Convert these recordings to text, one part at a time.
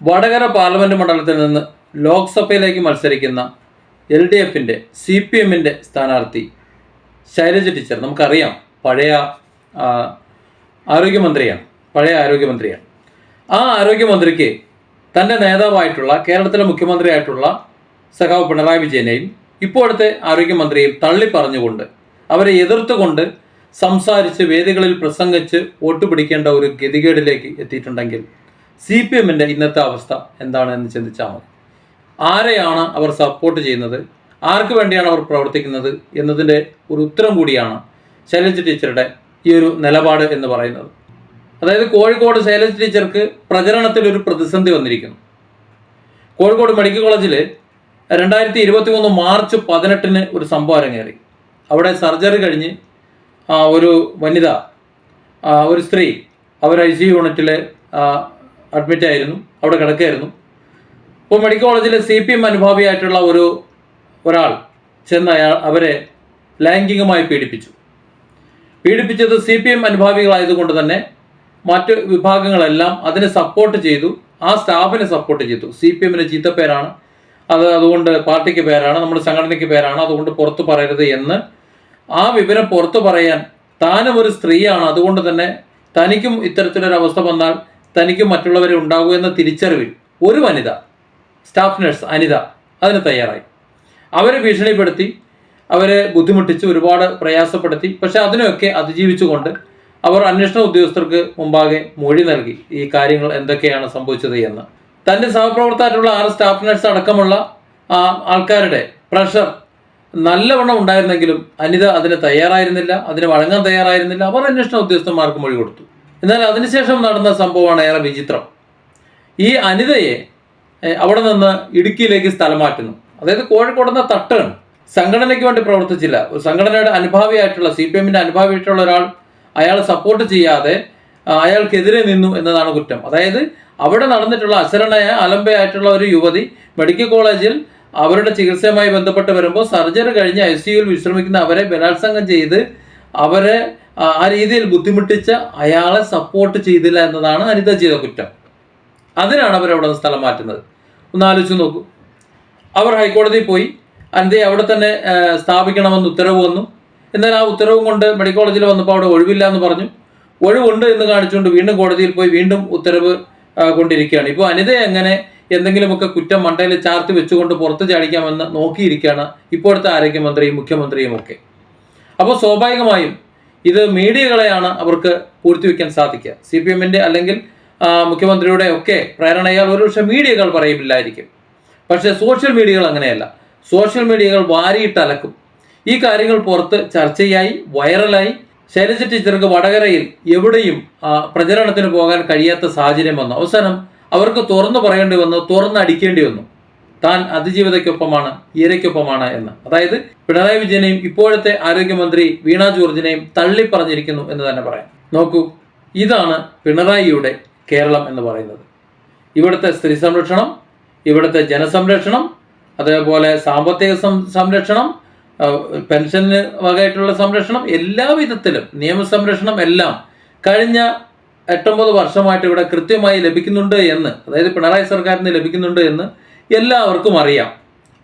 Vadakara parliament മണ്ഡലത്തിൽ നിന്ന് ലോക്സഭയിലേക്ക് മത്സരിക്കുന്ന എൽ ഡി എഫിന്റെ സി പി എമ്മിന്റെ സ്ഥാനാർത്ഥി ശൈലജ ടീച്ചർ നമുക്കറിയാം പഴയ ആരോഗ്യമന്ത്രിയാണ് പഴയ ആരോഗ്യമന്ത്രിയാണ്. ആ ആരോഗ്യമന്ത്രിക്ക് തന്റെ നേതാവായിട്ടുള്ള കേരളത്തിലെ മുഖ്യമന്ത്രിയായിട്ടുള്ള സഖാവ് പിണറായി വിജയനെയും ഇപ്പോഴത്തെ ആരോഗ്യമന്ത്രിയെയും തള്ളി പറഞ്ഞുകൊണ്ട് അവരെ എതിർത്തുകൊണ്ട് സംസാരിച്ച് വേദികളിൽ പ്രസംഗിച്ച് വോട്ട് പിടിക്കേണ്ട ഒരു ഗതികേടിലേക്ക് എത്തിയിട്ടുണ്ടെങ്കിൽ സി പി എമ്മിന്റെ ഇന്നത്തെ അവസ്ഥ എന്താണെന്ന് ചിന്തിച്ചാൽ മതി. ആരെയാണ് അവർ സപ്പോർട്ട് ചെയ്യുന്നത്? ആർക്ക് വേണ്ടിയാണ് അവർ പ്രവർത്തിക്കുന്നത് എന്നതിന്റെ ഒരു ഉത്തരം കൂടിയാണ് ശൈലജ ടീച്ചറുടെ ഈ ഒരു നിലപാട് എന്ന് പറയുന്നത്. അതായത് കോഴിക്കോട് ശൈലജ ടീച്ചർക്ക് പ്രചരണത്തിൽ ഒരു പ്രതിസന്ധി വന്നിരിക്കുന്നു. കോഴിക്കോട് മെഡിക്കൽ കോളേജിൽ രണ്ടായിരത്തി ഇരുപത്തി മൂന്ന് മാർച്ച് പതിനെട്ടിന് ഒരു സംഭവം അരങ്ങേറി. അവിടെ സർജറി കഴിഞ്ഞ് ഒരു വനിത ഒരു സ്ത്രീ അവർ ഐ സി യൂണിറ്റിൽ അഡ്മിറ്റ് ആയിരുന്നു അവിടെ കിടക്കുകയായിരുന്നു അപ്പോൾ മെഡിക്കൽ കോളേജിലെ സി പി എം അനുഭാവിയായിട്ടുള്ള ഒരു ഒരാൾ ചെന്ന് അയാൾ അവരെ ലൈംഗികമായി പീഡിപ്പിച്ചു. പീഡിപ്പിച്ചത് സി പി എം അനുഭാവികളായതുകൊണ്ട് തന്നെ മറ്റ് വിഭാഗങ്ങളെല്ലാം അതിനെ സപ്പോർട്ട് ചെയ്തു. ആ സ്റ്റാഫിനെ സപ്പോർട്ട് ചെയ്തു. സി പി എമ്മിന് ചീത്തപ്പേരാണ് അത് അതുകൊണ്ട് പാർട്ടിക്ക് പേരാണ് നമ്മുടെ സംഘടനയ്ക്ക് പേരാണ്. അതുകൊണ്ട് പുറത്തു പറയരുത് എന്ന് ആ വിവരം പുറത്തു പറയാൻ താനും ഒരു സ്ത്രീയാണ്. അതുകൊണ്ട് തന്നെ തനിക്കും ഇത്തരത്തിലൊരു അവസ്ഥ വന്നാൽ തനിക്കും മറ്റുള്ളവരെ ഉണ്ടാകൂ എന്ന തിരിച്ചറിവിൽ ഒരു വനിത സ്റ്റാഫ് നഴ്സ് അനിത അതിന് തയ്യാറായി. അവരെ ഭീഷണിപ്പെടുത്തി അവരെ ബുദ്ധിമുട്ടിച്ച് ഒരുപാട് പ്രയാസപ്പെടുത്തി പക്ഷെ അതിനെയൊക്കെ അതിജീവിച്ചുകൊണ്ട് അവർ അന്വേഷണ ഉദ്യോഗസ്ഥർക്ക് മുമ്പാകെ മൊഴി നൽകി ഈ കാര്യങ്ങൾ എന്തൊക്കെയാണ് സംഭവിച്ചത് എന്ന്. തന്റെ സഹപ്രവർത്തകരായിട്ടുള്ള ആറ് സ്റ്റാഫ് നഴ്സ് അടക്കമുള്ള ആൾക്കാരുടെ പ്രഷർ നല്ലവണ്ണം ഉണ്ടായിരുന്നെങ്കിലും അനിത അതിന് തയ്യാറായിരുന്നില്ല അതിന് വഴങ്ങാൻ തയ്യാറായിരുന്നില്ല. അവർ അന്വേഷണ ഉദ്യോഗസ്ഥന്മാർക്ക് മൊഴി കൊടുത്തു. എന്നാൽ അതിനുശേഷം നടന്ന സംഭവമാണ് ഏറെ വിചിത്രം. ഈ അനിതയെ അവിടെ നിന്ന് ഇടുക്കിയിലേക്ക് സ്ഥലം മാറ്റുന്നു അതായത് കോഴിക്കോട് നിന്ന് തട്ടാണ്. സംഘടനയ്ക്ക് വേണ്ടി പ്രവർത്തിച്ചില്ല. ഒരു സംഘടനയുടെ അനുഭാവിയായിട്ടുള്ള സി പി എമ്മിന്റെ അനുഭാവിയായിട്ടുള്ള ഒരാൾ അയാൾ സപ്പോർട്ട് ചെയ്യാതെ അയാൾക്കെതിരെ നിന്നു എന്നതാണ് കുറ്റം. അതായത് അവിടെ നടന്നിട്ടുള്ള അശരണയ അലമ്പയായിട്ടുള്ള ഒരു യുവതി മെഡിക്കൽ കോളേജിൽ അവരുടെ ചികിത്സയുമായി ബന്ധപ്പെട്ട് വരുമ്പോൾ സർജറി കഴിഞ്ഞ് ഐ സിയുയിൽ വിശ്രമിക്കുന്ന അവരെ ബലാത്സംഗം ചെയ്ത് അവരെ ആ രീതിയിൽ ബുദ്ധിമുട്ടിച്ച് അയാളെ സപ്പോർട്ട് ചെയ്തില്ല എന്നതാണ് അനിത ചെയ്ത കുറ്റം. അതിനാണ് അവർ അവിടെ നിന്ന് സ്ഥലം മാറ്റുന്നത്. ഒന്ന് ആലോചിച്ച് നോക്കൂ. അവർ ഹൈക്കോടതിയിൽ പോയി. അനിതയെ അവിടെ തന്നെ സ്ഥാപിക്കണമെന്ന് ഉത്തരവ് വന്നു. എന്നാൽ ആ ഉത്തരവും കൊണ്ട് മെഡിക്കൽ കോളേജിൽ വന്നപ്പോൾ അവിടെ ഒഴിവില്ല എന്ന് പറഞ്ഞു. ഒഴിവുണ്ട് എന്ന് കാണിച്ചുകൊണ്ട് വീണ്ടും കോടതിയിൽ പോയി വീണ്ടും ഉത്തരവ് കൊണ്ടിരിക്കുകയാണ്. ഇപ്പോൾ അനിതയെ എങ്ങനെ എന്തെങ്കിലുമൊക്കെ കുറ്റം മണ്ടയിൽ ചാർത്തി വെച്ചുകൊണ്ട് പുറത്ത് ചാടിക്കാമെന്ന് നോക്കിയിരിക്കുകയാണ് ഇപ്പോഴത്തെ ആരോഗ്യമന്ത്രിയും മുഖ്യമന്ത്രിയും ഒക്കെ. അപ്പോൾ സ്വാഭാവികമായും ഇത് മീഡിയകളെയാണ് അവർക്ക് പൂർത്തിവെക്കാൻ സാധിക്കുക. സി പി എമ്മിന്റെ അല്ലെങ്കിൽ മുഖ്യമന്ത്രിയുടെ ഒക്കെ പ്രേരണയാൽ ഒരുപക്ഷെ മീഡിയകൾ പറയില്ലായിരിക്കും പക്ഷേ സോഷ്യൽ മീഡിയകൾ അങ്ങനെയല്ല. സോഷ്യൽ മീഡിയകൾ വാരിയിട്ട് അലക്കും. ഈ കാര്യങ്ങൾ പുറത്ത് ചർച്ചയായി വൈറലായി. ശൈലജ ടീച്ചർക്ക് വടകരയിൽ എവിടെയും പ്രചരണത്തിന് പോകാൻ കഴിയാത്ത സാഹചര്യം വന്നു. അവസാനം അവർക്ക് തുറന്നു പറയേണ്ടി വന്നു തുറന്നടിക്കേണ്ടി വന്നു. താൻ അതിജീവിതയ്ക്കൊപ്പമാണ് ഈരയ്ക്കൊപ്പമാണ് എന്ന്. അതായത് പിണറായി വിജയനെയും ഇപ്പോഴത്തെ ആരോഗ്യമന്ത്രി വീണ ജോർജിനെയും തള്ളി പറഞ്ഞിരിക്കുന്നു എന്ന് തന്നെ പറയാം. നോക്കൂ ഇതാണ് പിണറായിയുടെ കേരളം എന്ന് പറയുന്നത്. ഇവിടുത്തെ സ്ത്രീ സംരക്ഷണം ഇവിടുത്തെ ജനസംരക്ഷണം അതേപോലെ സാമ്പത്തിക സംരക്ഷണം പെൻഷന് വകയായിട്ടുള്ള സംരക്ഷണം എല്ലാ വിധത്തിലും നിയമസംരക്ഷണം എല്ലാം കഴിഞ്ഞ എട്ടൊമ്പത് വർഷമായിട്ട് ഇവിടെ കൃത്യമായി ലഭിക്കുന്നുണ്ട് എന്ന് അതായത് പിണറായി സർക്കാരിന് ലഭിക്കുന്നുണ്ട് എന്ന് എല്ലാവർക്കും അറിയാം.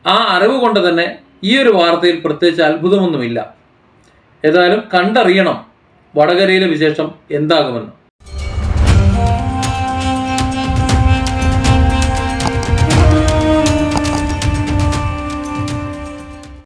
ആ അറിവ് കൊണ്ട് തന്നെ ഈ ഒരു വാർത്തയിൽ പ്രത്യേകിച്ച് അത്ഭുതമൊന്നുമില്ല. ഏതായാലും കണ്ടറിയണം വടകരയിലെ വിശേഷം എന്താകുമെന്ന്.